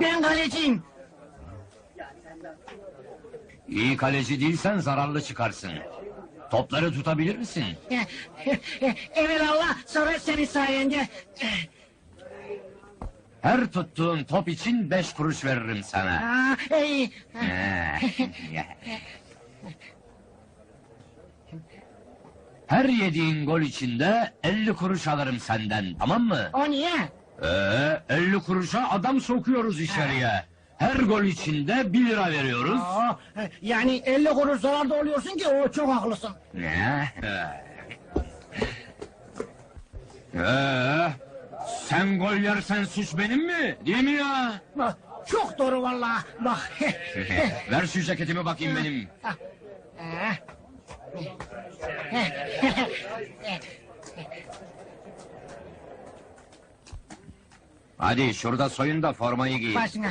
Ben kaleciyim. İyi kaleci değilsen zararlı çıkarsın. Topları tutabilir misin? Evelallah sonra senin sayende. Her tuttuğun top için beş kuruş veririm sana. Aa, ey, Her yediğin gol içinde 50 kuruş alırım senden, tamam mı? o niye? Ee, 50 kuruşa adam sokuyoruz içeriye. Her gol içinde 1 lira veriyoruz. Aa, yani 50 kuruş zararda oluyorsun ki o çok haklısın. Ne? Ee, sen gol yersen suç benim mi? Değil mi ya? Bak, çok doğru vallahi. Bak. Ver şu ceketimi bakayım benim. Hadi şurada soyun da formayı giy. Başına.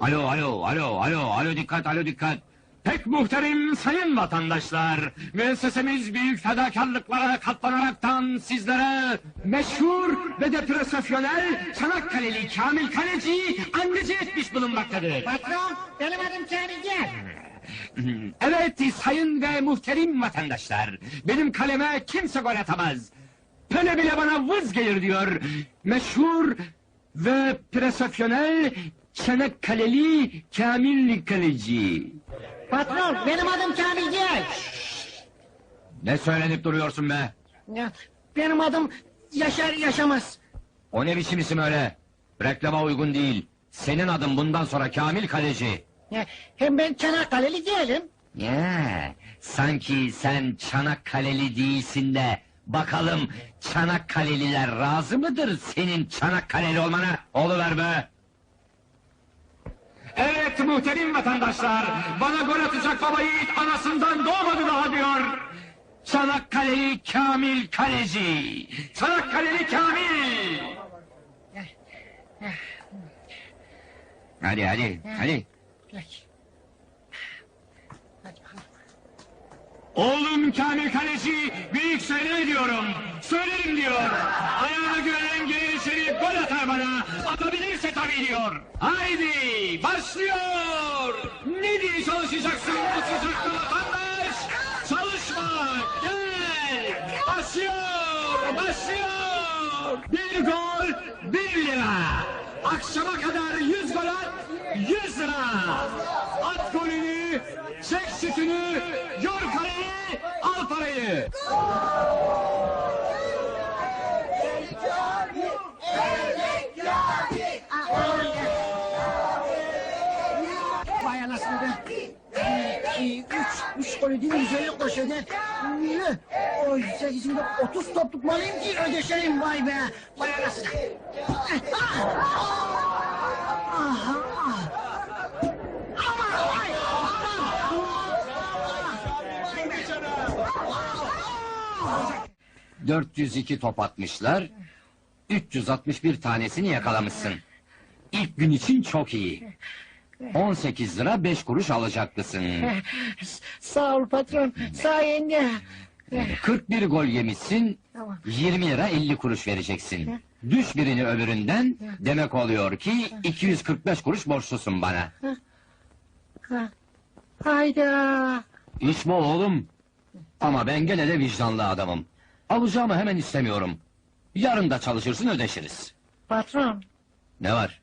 Alo, alo, alo, alo, alo dikkat, alo dikkat. Pek muhterem sayın vatandaşlar, müessesemiz büyük fedakarlıklara katlanaraktan sizlere meşhur ve de profesyonel Çanakkale'li Kamil Kaleci anneci etmiş bulunmaktadır. Patron benim adım Kamil gel. Evet sayın ve muhterem vatandaşlar, benim kaleme kimse gol atamaz. Pele bile bana vız gelir diyor. Meşhur ve profesyonel Çanakkale'li Kamil Kaleci. Patron benim adım Kamil gel. Ne söylenip duruyorsun be? Ya, benim adım Yaşar Yaşamaz. O ne biçim isim öyle? Reklama uygun değil. Senin adın bundan sonra Kamil Kaleci. Ya, hem ben Çanakkale'li değilim. Ya, sanki sen Çanakkale'li değilsin de... ...bakalım Çanakkale'liler razı mıdır senin Çanakkale'li olmana? Oluver be! Evet muhterem vatandaşlar, bana gol atacak baba yiğit anasından doğmadı daha diyor. Çanakkale'li Kamil Kaleci! Çanakkale'li Kamil! Hadi hadi, hadi. Oğlum Kamil Kaleci büyük söyle diyorum. Söylerim diyor. Ayağına güvenen gelir içeri gol atar bana. Atabilirse tabii diyor. Haydi başlıyor. Ne diye çalışacaksın bu sıcakta vatandaş? Çalışma gel. Başlıyor başlıyor. Bir gol bir lira. Akşama kadar yüz gol at yüz lira. At golünü çek sütünü parayı. Vay anasını iki, üç, üç golü değil mi? Yüz elli koş öde. Yürü. Oy, sekizimde otuz top tutmalıyım ki ödeşeyim vay be. Vay anasını. Ah! 402 top atmışlar. 361 tanesini yakalamışsın. İlk gün için çok iyi. 18 lira 5 kuruş alacaklısın. Sağ ol patron, sayende. 41 gol yemişsin. Tamam. 20 lira 50 kuruş vereceksin. Düş birini öbüründen demek oluyor ki 245 kuruş borçlusun bana. Ha. Hayda. Bu oğlum. Ama ben gene de vicdanlı adamım. Alacağımı hemen istemiyorum. Yarın da çalışırsın ödeşiriz. Patron, Ne var?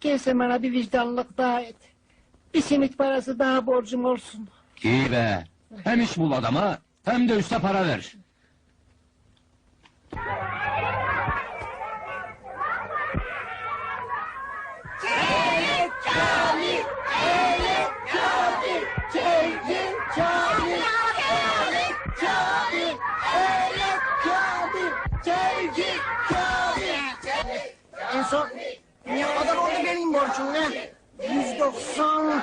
gelse bana bir vicdanlık daha et. Bir simit parası daha borcum olsun. İyi be. Hem iş bul adama hem de üste para ver. Ne kadar oldu benim borcum ne? 190,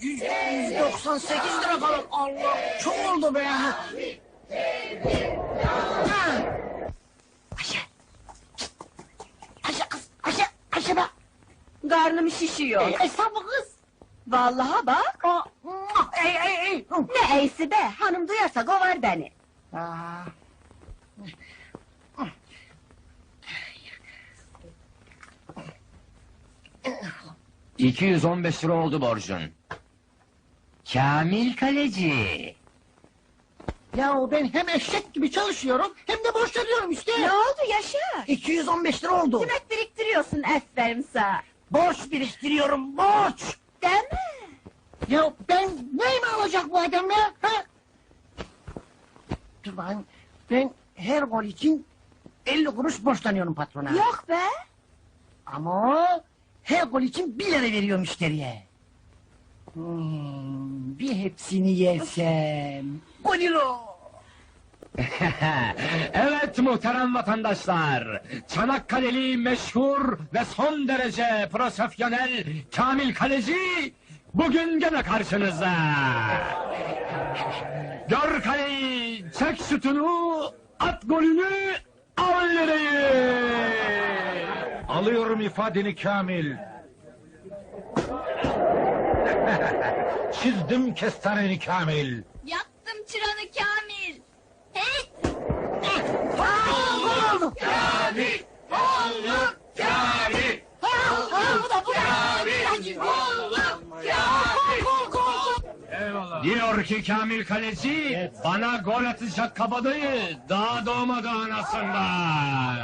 100, 190 98 lira kalır. Allah çok oldu be. Ha. Ayşe. Ayşe kız. Ayşe. Ayşe be. Karnım şişiyor. Ey, Estağfurullah kız. Vallahi bak. Aa, Ey ey ey. Ne eysi be, hanım duyarsa kovar beni. Aa. 215 lira oldu borcun. Kamil Kaleci. Ya ben hem eşek gibi çalışıyorum hem de borç ödüyorum işte. Ne oldu Yaşar? 215 lira oldu. Demek biriktiriyorsun aferin sana. Borç biriktiriyorum borç. Değil mi? Ya ben neyimi alacak bu adam ya? Ha? Dur bakayım. Ben her gol için 50 kuruş borçlanıyorum patrona. Yok be. Ama o her gol için 1 lira veriyor müşteriye. Hmm, bir hepsini yersem. 10 lira. evet muhterem vatandaşlar. Çanakkale'li meşhur ve son derece profesyonel Kamil Kaleci bugün gene karşınızda. Gör kaleyi, çek şutunu, at golünü, al lirayı. Alıyorum ifadeni Kamil. Çizdim kestaneni Kamil. Yaptım çıranı Kamil. Hey! Aa, gol oldu. Kamil, oğlum Kamil. Da. Gol, gol, gol. Diyor ki Kamil Kaleci, bana gol atacak kabadayı daha doğmadı anasından.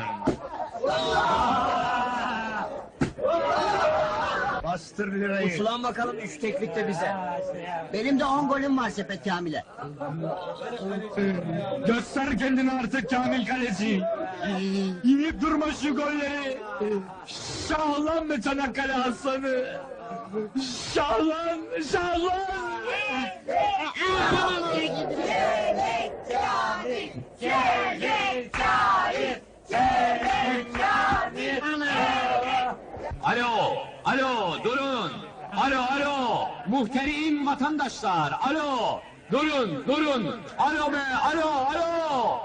Bastır lirayı. Ulan bakalım üç teklik de bize. Benim de 10 golüm var Sepet Kamil'e. Göster kendini artık Kamil Kaleci. Yiyip durma şu golleri. Şahlan be Çanakkale aslanı. Şahlan, şahlan. Alo, alo, durun. Alo, alo, muhterim vatandaşlar, alo. Durun, durun. Alo be, alo, alo.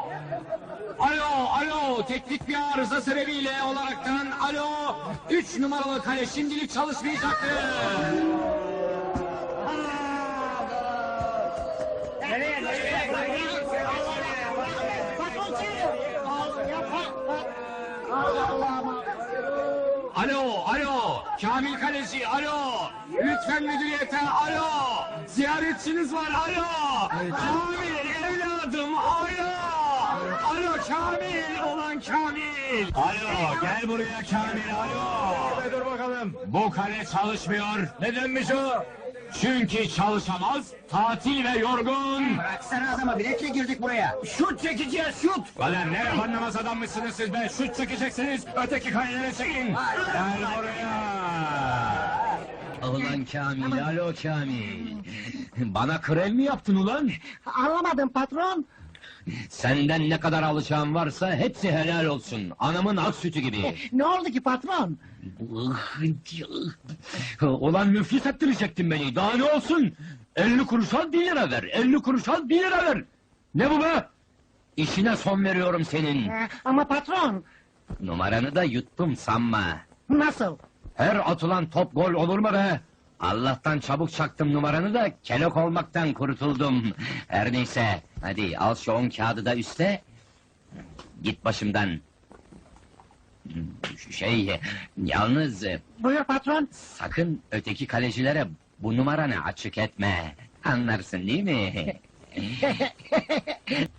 Alo, alo, teknik bir arıza sebebiyle olaraktan alo. Üç numaralı kale şimdilik çalışmayacaktır. Alo, alo, Kamil Kaleci, alo. Lütfen müdüriyete, alo. Ziyaretçiniz var, alo. Kamil, evladım, alo. Alo, Kamil, olan Kamil. Alo, gel buraya Kamil, alo. Dur bakalım. Bu kale çalışmıyor. Nedenmiş o? Çünkü çalışamaz, tatil ve yorgun. Bıraksana adama biletle girdik buraya. Şut çekeceğiz şut. Ulan ne anlamaz adammışsınız siz be. Şut çekeceksiniz, öteki kalelere çekin. Gel buraya. Ulan Kamil, alo Kamil. Bana krem mi yaptın ulan? Anlamadım patron. Senden ne kadar alacağım varsa hepsi helal olsun. Anamın ak sütü gibi. Ne oldu ki patron? Ulan müflis ettirecektin beni. Daha ne olsun? 50 kuruş al 1 lira ver. 50 kuruş al 1 lira ver. Ne bu be? İşine son veriyorum senin. Ee, ama patron Numaranı da yuttum sanma. nasıl? Her atılan top gol olur mu be? Allah'tan çabuk çaktım numaranı da kelok olmaktan kurtuldum. Her neyse, hadi al şu on kağıdı da üste. Git başımdan. Şey, yalnız Buyur patron. sakın öteki kalecilere bu numaranı açık etme. Anlarsın değil mi?